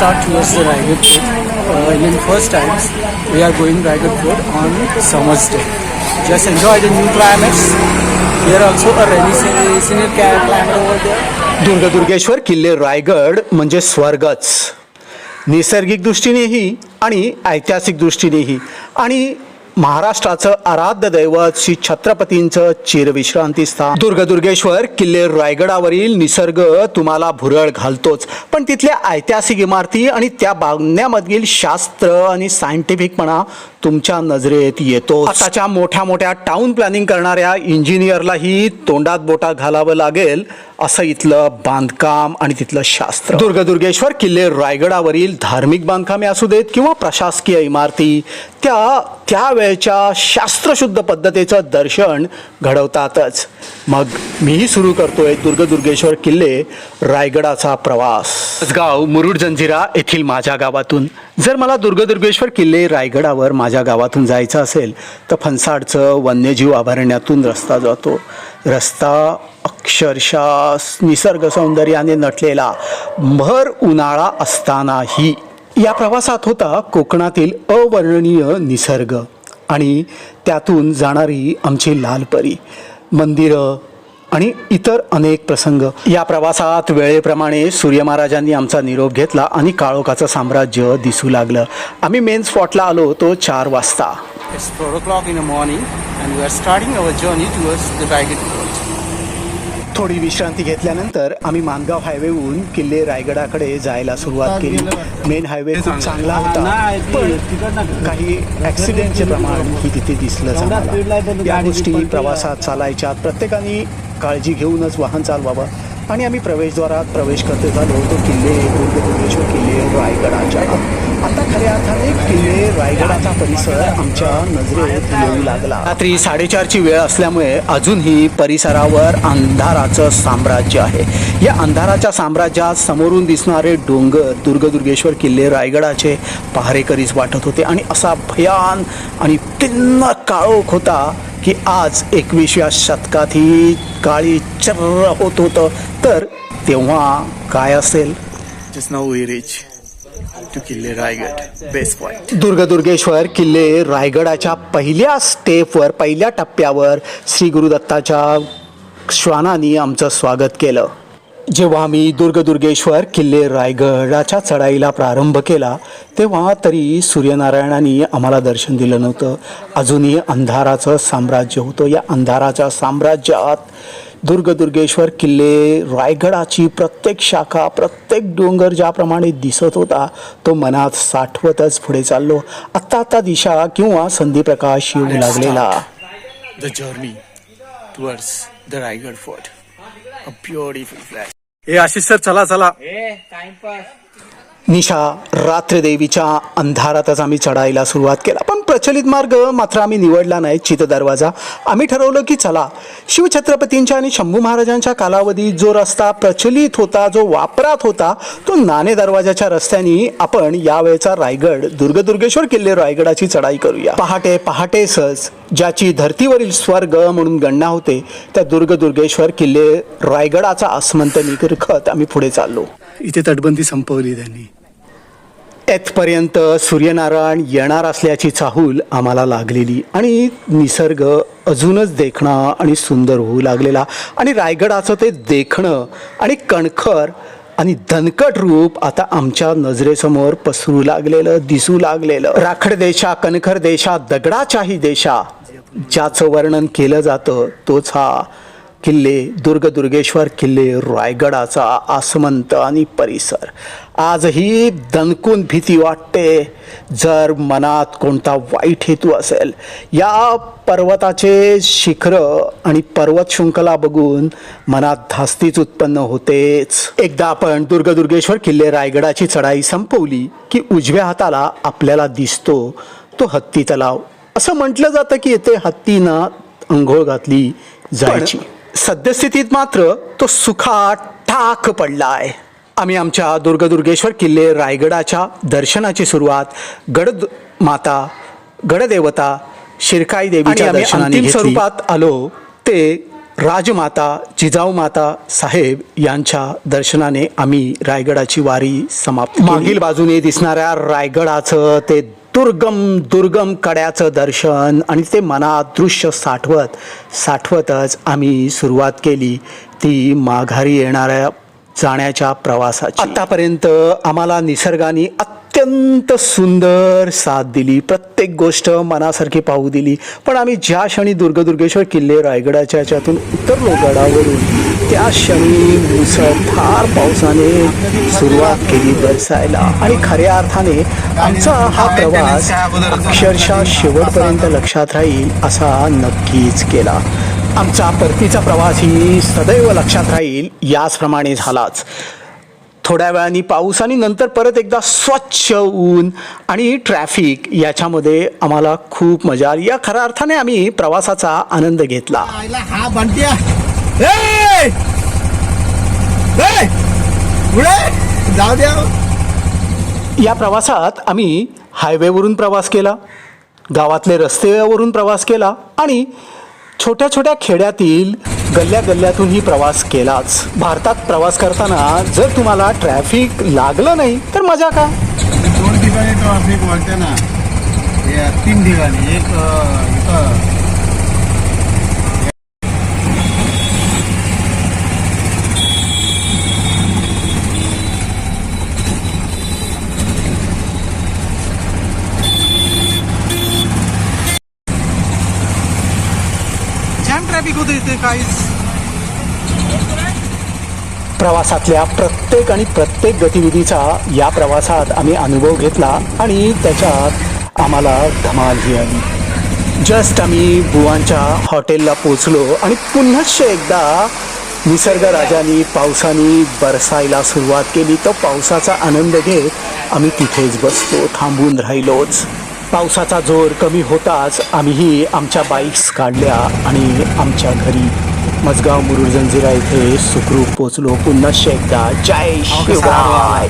start towards the Raigad Fort. Uh, and in first times, we are going Raigad Fort on summer's day. Just enjoy the new climates. Here also a rainy se- climate over there. Durgadurgeshwar किल्ले रायगड म्हणजे स्वर्गच नैसर्गिक दृष्टीनेही आणि ऐतिहासिक दृष्टीनेही आणि महाराष्ट्राचं आराध्य दैवत श्री छत्रपतींचं चिरविश्रांती स्थान. दुर्गदुर्गेश्वर किल्ले रायगडावरील निसर्ग तुम्हाला भुरळ घालतोच. पण तिथल्या ऐतिहासिक इमारती आणि त्या बांधण्यामधील शास्त्र आणि सायंटिफिकपणा तुमच्या नजरेत येतो आताच्या मोठ्या मोठ्या टाउन प्लॅनिंग करणाऱ्या इंजिनियरलाही तोंडात बोटा घालावं लागेल असं इथलं बांधकाम आणि तिथलं शास्त्र. दुर्गदुर्गेश्वर किल्ले रायगडावरील धार्मिक बांधकामे असू देत किंवा प्रशासकीय इमारती त्या त्यावेळच्या शास्त्रशुद्ध पद्धतीचं दर्शन घडवतातच. मग मीही सुरू करतोय दुर्गदुर्गेश्वर किल्ले रायगडाचा प्रवास. गाव मुरुड जंजिरा येथील माझ्या गावातून. जर मला दुर्गदुर्गेश्वर किल्ले रायगडावर माझ्या गावातून जायचं असेल तर फणसाडचं वन्यजीव अभयारण्यातून रस्ता जातो. रस्ता अक्षरशः निसर्ग सौंदर्याने नटलेला भर उन्हाळा असतानाही. या प्रवासात होता कोकणातील अवर्णनीय निसर्ग. आणि त्यातून जाणारी आमची लालपरी मंदिरं आणि इतर अनेक प्रसंग. या प्रवासात वेळेप्रमाणे सूर्य महाराजांनी आमचा निरोप घेतला आणि काळोखाचं साम्राज्य दिसू लागलं. आम्ही मेन स्पॉटला आलो तो चार वाजता. It's 4 o'clock in the morning morning and we are starting our journey towards the Fort. थोडी विश्रांती घेतल्यानंतर आम्ही मानगाव हायवेहून किल्ले रायगडाकडे जायला सुरुवात केली. मेन हायवे खूप चांगला होता पण काही ॲक्सिडेंटचे प्रमाण ही तिथे दिसलं. या गोष्टी प्रवासात चालायच्या प्रत्येकाने काळजी घेऊनच वाहन चालवावं. आणि आम्ही प्रवेशद्वारात प्रवेश करते झालो तो किल्ले दुर्गदुर्गेश्वर किल्ले रायगडाच्या. आता खऱ्या अर्थाने किल्ले रायगडाचा परिसर आमच्या नजरेत येऊ लागला. रात्री साडेचारची वेळ असल्यामुळे अजूनही परिसरावर अंधाराचं साम्राज्य आहे. या अंधाराच्या साम्राज्यात समोरून दिसणारे डोंगर दुर्गदुर्गेश्वर किल्ले रायगडाचे पहारेकरीच वाटत होते आणि असा भयान आणि तिन्न काळोख होता की आज एकविसव्या शतकात ही काळी चर्र होत होतं. तर तेव्हा काय असेल? Just now टू किल्ले रायगड बेस्ट पॉईंट दुर्गदुर्गेश्वर किल्ले रायगडाच्या पहिल्या स्टेपवर पहिल्या टप्प्यावर श्री गुरुदत्ताच्या श्वानाने आमचं स्वागत केलं. जेव्हा आम्ही दुर्गदुर्गेश्वर किल्ले रायगडाच्या चढाईला प्रारंभ केला तेव्हा तरी सूर्यनारायणाने आम्हाला दर्शन दिलं नव्हतं. अजूनही अंधाराचं साम्राज्य होतं. या अंधाराच्या साम्राज्यात दुर्गदुर्गेश्वर किल्ले रायगडाची प्रत्येक शाखा प्रत्येक डोंगर ज्याप्रमाणे दिसत होता तो मनात साठवतच पुढे चाललो. आत्ता आत्ता दिशा किंवा संधीप्रकाश येऊ लागलेला. the Raigad Fort. A beautiful flash. हे आशिष सर चला चला. निशा रात्रदेवीच्या अंधारातच आम्ही चढायला सुरुवात केला. पण प्रचलित मार्ग मात्र आम्ही निवडला नाही चित दरवाजा. आम्ही ठरवलं की चला शिवछत्रपतींच्या आणि शंभू महाराजांच्या कालावधीत जो रस्ता प्रचलित होता जो वापरात होता तो नाणे दरवाजाच्या रस्त्याने आपण यावेळचा रायगड दुर्गदुर्गेश्वर किल्ले रायगडाची चढाई करूया. पहाटे पहाटेसच ज्याची धर्तीवरील स्वर्ग म्हणून गणना होते त्या दुर्गदुर्गेश्वर किल्ले रायगडाचा आसमंत निरखत आम्ही पुढे चाललो. इथे तटबंदी संपवली त्यांनी. येथपर्यंत सूर्यनारायण येणार असल्याची चाहूल आम्हाला लागलेली. आणि निसर्ग अजूनच देखणं आणि सुंदर होऊ लागलेला. आणि रायगडाचं ते देखणं आणि कणखर आणि धनकट रूप आता आमच्या नजरेसमोर पसरू लागलेलं दिसू लागलेलं. राखड देशा कणखर देशा दगडाच्याही देशा. ज्याचं वर्णन केलं जातं तोच हा किल्ले दुर्गदुर्गेश्वर किल्ले रायगडाचा आसमंत आणि परिसर. आजही दणकून भीती वाटते. जर मनात कोणता वाईट हेतू असेल या पर्वताचे शिखर आणि पर्वत शृंखला बघून मनात धास्तीच उत्पन्न होतेच. एकदा आपण दुर्गदुर्गेश्वर किल्ले रायगडाची चढाई संपवली की उजव्या हाताला आपल्याला दिसतो तो हत्ती तलाव. असं म्हटलं जातं की येथे हत्तीनं अंघोळ घातली जायची. सद्यस्थितीत मात्र तो सुखा ठाक पडलाय आम्ही आमच्या दुर्गदुर्गेश्वर किल्ले रायगडाच्या दर्शनाची सुरुवात गड माता गडदेवता शिरकाई देवीच्या दर्शनाने. स्वरूपात आलो ते राजमाता जिजाऊ माता साहेब यांच्या दर्शनाने आम्ही रायगडाची वारी समाप्त मागील बाजूने दिसणाऱ्या रायगडाचं ते दुर्गम दुर्गम कड्याचं दर्शन आणि ते मनात दृश्य साठवत साठवतच आम्ही सुरुवात केली. ती माघारी येणाऱ्या जाण्याच्या प्रवासाची. आतापर्यंत आम्हाला निसर्गाने अत्यंत अत्यंत सुंदर साथ दिली प्रत्येक गोष्ट मनासारखी पाहू दिली. पण आम्ही ज्या क्षणी दुर्गदुर्गेश्वर किल्ले रायगडाच्या याच्यातून उतरलो गडावरून त्या क्षणी मुसळधार पावसाने सुरुवात केली बरसायला. आणि खऱ्या अर्थाने आमचा हा प्रवास अक्षरशः शेवटपर्यंत लक्षात राहील असा नक्कीच केला. आमचा परतीचा प्रवासही सदैव लक्षात राहील याचप्रमाणे झालाच. थोड्या वेळाने पाऊस आणि नंतर परत एकदा स्वच्छ ऊन आणि ट्रॅफिक याच्यामध्ये आम्हाला खूप मजा आली. या खऱ्या अर्थाने आम्ही प्रवासाचा आनंद घेतला. हा जाऊ द्या. या प्रवासात आम्ही हायवेवरून प्रवास केला गावातले रस्त्यावरून प्रवास केला आणि छोट्या छोट्या खेड्यातील गल्ल्या गल्ल्यातूनही प्रवास केलाच. भारतात प्रवास करताना जर तुम्हाला ट्रॅफिक लागलं नाही तर मजा का? दोन ठिकाणी ट्रॅफिक वाटते ना. तीन ठिकाणी. एक ट्रॅफिक इथे काहीच. प्रवासातल्या प्रत्येक आणि प्रत्येक गतिविधीचा या प्रवासात आम्ही अनुभव घेतला आणि त्याच्यात आम्हाला धमालही आली. जस्ट आम्ही बुवांच्या हॉटेलला पोचलो आणि पुन्हाशे एकदा निसर्गराजानी पावसाने बरसायला सुरुवात केली. तर पावसाचा आनंद घेत आम्ही तिथेच बसतो थांबून राहिलोच. पावसाचा जोर कमी होताच आम्हीही आमच्या बाईक्स काढल्या आणि आमच्या घरी मजगाव मुरुड जंजिरा इथे सुखरूप पोचलो पुन्हा एकदा जय शिवाय